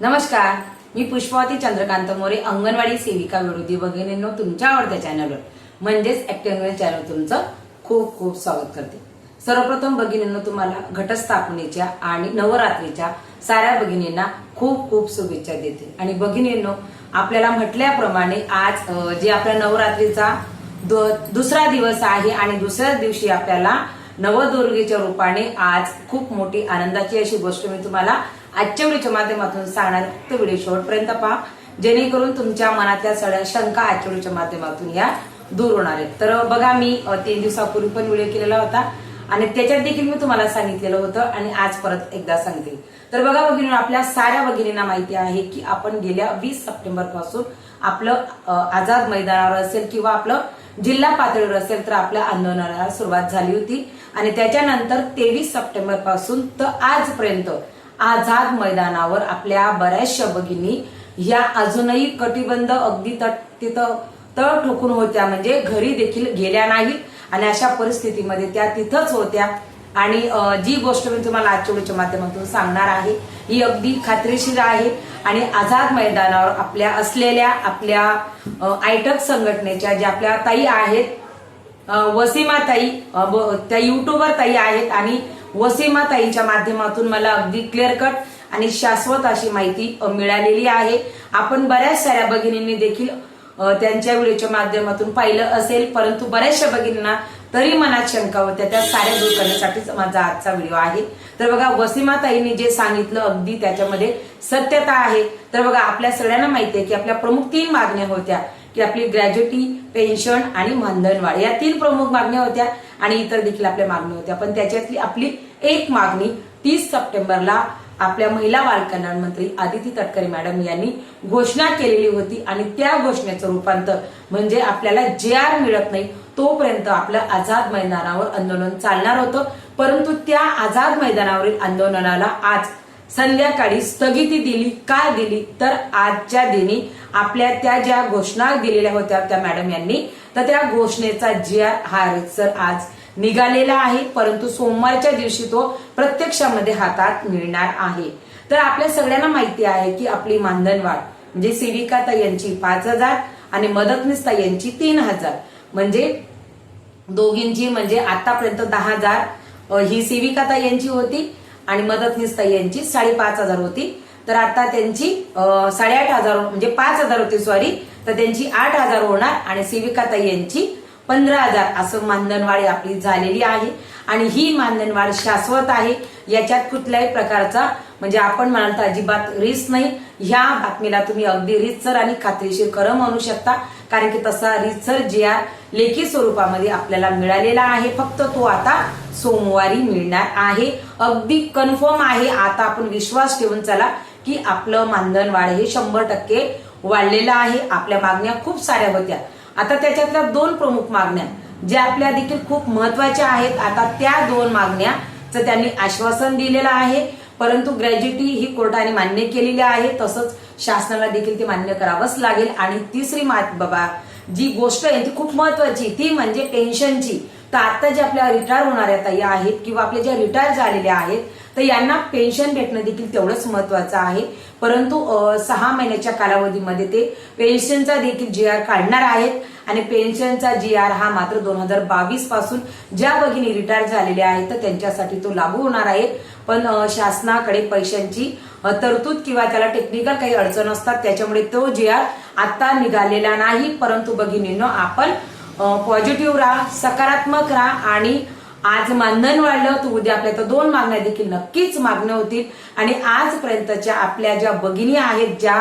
नमस्कार मी पुष्पावती चंद्रकांत मोरे अंगणवाडी सेविका विरोधी भगिनींनो तुमच्या आवडत्या चॅनलवर म्हणजेच ऍक्टिव्ह चॅनल तुमचं खूप खूप स्वागत करते. सर्वप्रथम भगिनींनो तुम्हाला घटस्थापनेच्या आणि नवरात्रीच्या साऱ्या भगिनींना खूप खूप शुभेच्छा देते. आणि भगिनींनो आपल्याला म्हटल्याप्रमाणे आज जे आपल्या नवरात्रीचा दुसरा दिवस आहे आणि दुसऱ्या दिवशी आपल्याला नवदुर्गेच्या रूपाने आज खूप मोठी आनंदाची अशी गोष्ट मी तुम्हाला आजच्या व्हिडिओच्या माध्यमातून सांगणार तो व्हिडिओ शेवटपर्यंत पहा. जेणेकरून तुमच्या मनातल्या सगळ्या शंका आजच्या व्हिडिओच्या माध्यमातून या दूर होणार आहेत. तर बघा मी तीन दिवसापूर्वी पण व्हिडिओ केलेला होता. आणि त्याच्यात देखील मी तुम्हाला सांगितलेलं होतं आणि आज परत एकदा सांगते. तर बघा भगिनी आपल्या साऱ्या भगिनींना माहिती आहे की आपण गेल्या वीस सप्टेंबरपासून आपलं आझाद मैदानावर असेल किंवा आपलं जिल्हा पातळीवर असेल तर आपल्या आंदोलनाला सुरुवात झाली होती. आणि त्याच्यानंतर तेवीस सप्टेंबरपासून तर आजपर्यंत आझाद मैदानावर आपल्या बऱ्याचशा भगिनी या अजूनही कटिबंध अगदी तट तिथं तळ ठोकून होत्या. म्हणजे घरी देखील गेल्या नाहीत आणि अशा परिस्थितीमध्ये त्या तिथंच होत्या. आणि जी गोष्ट मी तुम्हाला आजच्या माध्यमातून सांगणार आहे ही अगदी खात्रीशीर आहे. आणि आझाद मैदानावर आपल्या असलेल्या आपल्या आयटक संघटनेच्या ज्या आपल्या ताई आहेत वसीमा ताई त्या युट्यूबर ताई आहेत. आणि वसीमा ताईच्या माध्यमातून मला अगदी क्लिअर कट आणि शाश्वत अशी माहिती मिळालेली आहे. आपण बऱ्याच साऱ्या भगिनींनी देखील त्यांच्या व्हिडिओच्या माध्यमातून पाहिलं असेल परंतु बऱ्याचशा भगिनींना तरी मनात शंका होत्या. त्या साऱ्या दूर करण्यासाठीच माझा आजचा व्हिडिओ आहे. तर बघा वसीमा ताईंनी जे सांगितलं अगदी त्याच्यामध्ये सत्यता आहे. तर बघा आपल्या सगळ्यांना माहिती आहे की आपल्या प्रमुख तीन मागण्या होत्या. की आपली ग्रॅज्युटी पेन्शन आणि मानधनवाढ या तीन प्रमुख मागण्या होत्या आणि इतर देखील आपल्या मागण्या होत्या. पण त्याच्यातली आपली एक मागणी तीस सप्टेंबरला आपल्या महिला बालकल्याण मंत्री आदिती तटकरे मॅडम यांनी घोषणा केलेली होती आणि त्या घोषणेचं रूपांतर म्हणजे आपल्याला जे आर मिळत नाही तोपर्यंत आपलं आझाद मैदानावर आंदोलन चालणार होतं. परंतु त्या आझाद मैदानावरील आंदोलनाला आज संध्याकाळी स्थगिती दिली का दिली? तर आजच्या दिनी आपल्या त्या ज्या घोषणा दिलेल्या होत्या त्या मॅडम यांनी तर त्या घोषणेचा जी आर हा रितसर आज निघालेला आहे. परंतु सोमवारच्या दिवशी तो प्रत्यक्षामध्ये हातात मिळणार आहे. तर आपल्या सगळ्यांना माहिती आहे की आपली मानधनवाढ म्हणजे सेविका ताई यांची पाच हजार आणि मदतनीस ताई यांची तीन हजार. म्हणजे दोघींची म्हणजे आतापर्यंत दहा हजार ही सेविका ताई यांची होती. आणि मदतनीस ताई यांची. साडेपाच हजार होती. तर आता त्यांची साडेआठ हजार म्हणजे पाच हजार होती सॉरी तर त्यांची आठ हजार होणार आणि सेविका ताई यांची पंधरा हजार असं मानधनवाढ आपली झालेली आहे. आणि ही मानधनवाढ शाश्वत आहे. याच्यात कुठल्याही प्रकारचा म्हणजे आपण म्हणाल तर अजिबात रिस्क नाही. ह्या बातमीला तुम्ही अगदी रितसर आणि खात्रीशीर खरं म्हणू शकता. कारण की तसा रिसर्च जे आर लेखी स्वरूपामध्ये आपल्याला मिळालेला आहे. फक्त तो आता सोमवारी मिळणार आहे. अगदी कन्फर्म आहे. आता आपण विश्वास ठेवून चला की आपलं मानधन वाढ हे शंभर टक्के वाढलेलं आहे. आपल्या मागण्या खूप साऱ्या होत्या. आता त्याच्यातल्या दोन प्रमुख मागण्या ज्या आपल्या देखील खूप महत्त्वाच्या आहेत. आता त्या दोन मागण्याचं त्यांनी आश्वासन दिलेलं आहे. परंतु ग्रॅज्युटी ही कोर्टाने मान्य केलेली आहे. तसंच शासनाला देखील ते मान्य करावंच लागेल. आणि तिसरी मात बाबा जी गोष्ट आहे ती खूप महत्वाची ती म्हणजे पेन्शनची. तर आता जे आपल्या रिटायर होणाऱ्या ताई आहेत किंवा आपल्या ज्या रिटायर झालेल्या आहेत तर यांना पेन्शन भेटणं देखील तेवढंच महत्वाचं आहे. परंतु सहा महिन्याच्या कालावधीमध्ये ते पेन्शनचा देखील जी आर काढणार आहेत. आणि पेन्शनचा जी आर हा मात्र दोन हजार बावीसपासून ज्या भगिनी रिटायर झालेल्या आहेत तर त्यांच्यासाठी तो लागू होणार आहे. पण शासनाकडे पैशांची तरतूद किंवा त्याला टेक्निकल काही अडचण असतात त्याच्यामुळे तो जे आर आता निघालेला नाही. परंतु भगिनींनो आपण पॉझिटिव्ह राहा सकारात्मक राहा आणि आज मानधन वाढलं तर उद्या आपल्या तर दोन मागण्या देखील नक्कीच मागण्या होतील. आणि आजपर्यंतच्या आपल्या ज्या भगिनी आहेत ज्या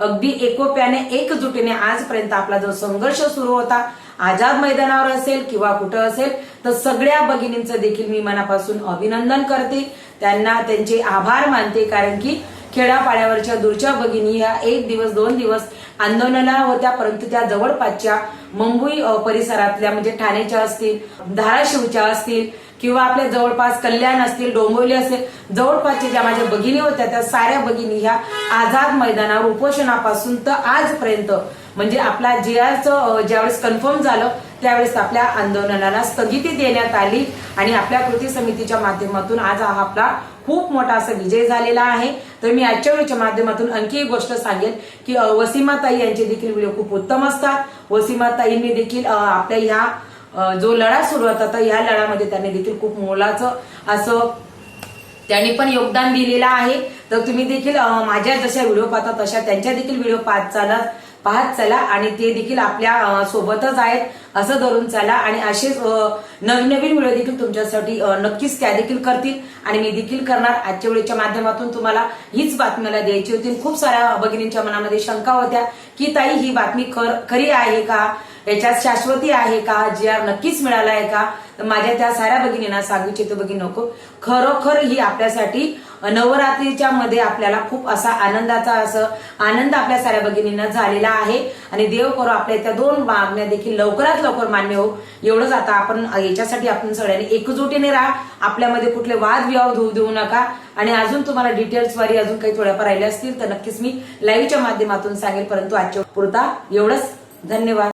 अगदी एकोप्याने एकजुटीने आजपर्यंत आपला जो संघर्ष सुरू होता आझाद मैदानावर असेल किंवा कुठं असेल तर सगळ्या भगिनींचं देखील मी मनापासून अभिनंदन करते. त्यांना त्यांचे आभार मानते कारण की खेड्यापाड्यावरच्या दूरच्या भगिनी ह्या एक दिवस दोन दिवस आंदोलनाला होत्या. परंतु त्या जवळपासच्या मुंबई परिसरातल्या म्हणजे ठाण्याच्या असतील धाराशिवच्या असतील किंवा आपल्या जवळपास कल्याण असतील डोंबिवली असेल जवळपासच्या ज्या माझ्या भगिनी होत्या त्या साऱ्या भगिनी ह्या आझाद मैदानावर उपोषणापासून तर आजपर्यंत म्हणजे आपला जे आरचं ज्यावेळेस कन्फर्म झालं त्यावेळेस आपल्या आंदोलनाला स्थगिती देण्यात आली आणि आपल्या कृती समितीच्या माध्यमातून आज हा आपला खूप मोठा असा विजय झालेला आहे. तर मी आजच्या वेळेच्या माध्यमातून आणखी एक गोष्ट सांगेल की वसीमाताई यांचे देखील व्हिडिओ खूप उत्तम असतात. वसीमाताईंनी देखील आपल्या ह्या जो लढा सुरू होता तर या लढ्यामध्ये त्यांनी देखील खूप मोलाचं असं त्यांनी पण योगदान दिलेलं आहे. तर तुम्ही देखील माझ्या जशा व्हिडिओ पाहता तशा त्यांच्या देखील व्हिडिओ पाहत चालत पाहत चला आणि ते देखील आपल्या सोबतच आहेत. असं धरून चला आणि असेच नवनवीन नवीन नवीन व्हिडिओ देखील तुमच्यासाठी नक्कीच त्या देखील करतील आणि मी देखील करणार. आजच्या वेळेच्या माध्यमातून तुम्हाला हीच बातमी मला द्यायची होती. खूप साऱ्या भगिनींच्या मनामध्ये शंका होत्या की ताई ही बातमी खर खरी आहे का? याच्यात शाश्वती आहे का? जी आर नक्कीच मिळाला आहे का? तर माझ्या त्या साऱ्या भगिनींना सांगू इच्छितो भगिनी नको. खरोखर ही आपल्यासाठी नवरात्रीच्या मध्ये आपल्याला खूप असा आनंदाचा असं आनंद आपल्या साऱ्या भगिनींना झालेला आहे. आणि देव करो आपल्या त्या दोन मागण्या देखील लवकरात लवकर मान्य हो. एवढंच आता आपण याच्यासाठी आपण सगळ्यांनी एकजुटीने राहा. आपल्यामध्ये कुठले वाद विवाद होऊ देऊ नका. आणि अजून तुम्हाला डिटेल्सवारी अजून काही थोड्याफार राहिल्या असतील तर नक्कीच मी लाईव्हच्या माध्यमातून सांगेल. परंतु आजच्या पुरता एवढंच. धन्यवाद.